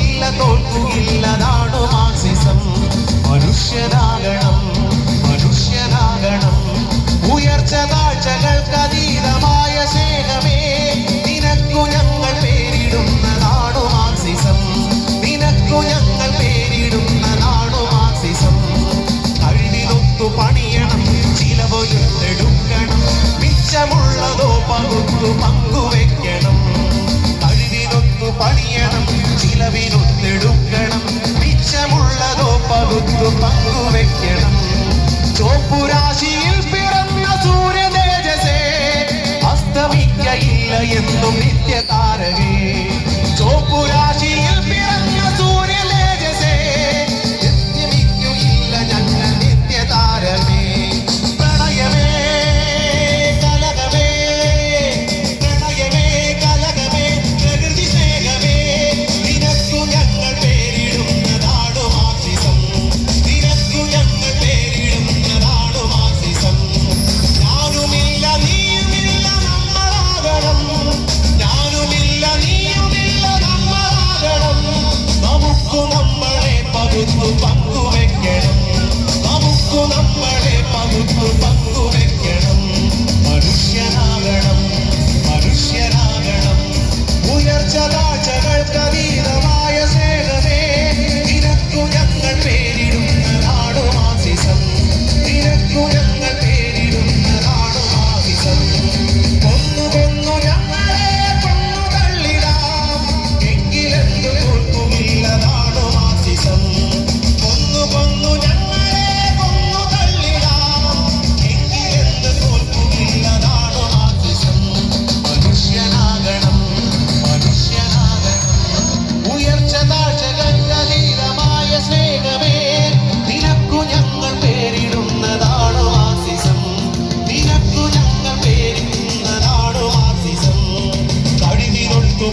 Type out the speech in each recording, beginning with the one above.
തോൽവിയില്ല തോൽക്കുകയില്ലതാണു Marxism മനുഷ്യനാകണം മനുഷ്യനാകണം. ഉയർച്ച താഴ്ചകൾക്കതീതമായ സ്നേഹമേ നിനക്കു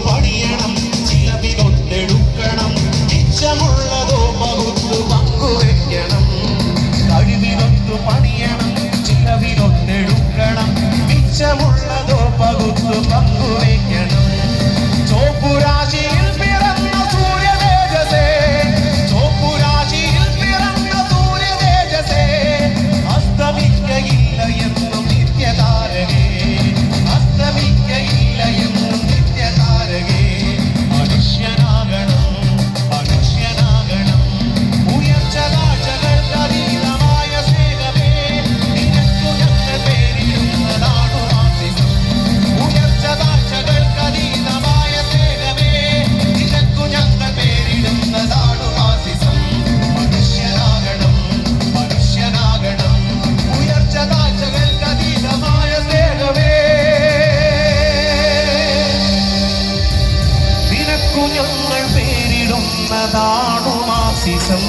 പണിയണം ചിലവിനൊത്തെടുക്കണം മിച്ചമുള്ളതോ പകുത്തു പങ്കുവെക്കണം കഴിവിനൊത്തു കുഞ്ഞുങ്ങൾ പേരിടുന്നതാണു മാസിസം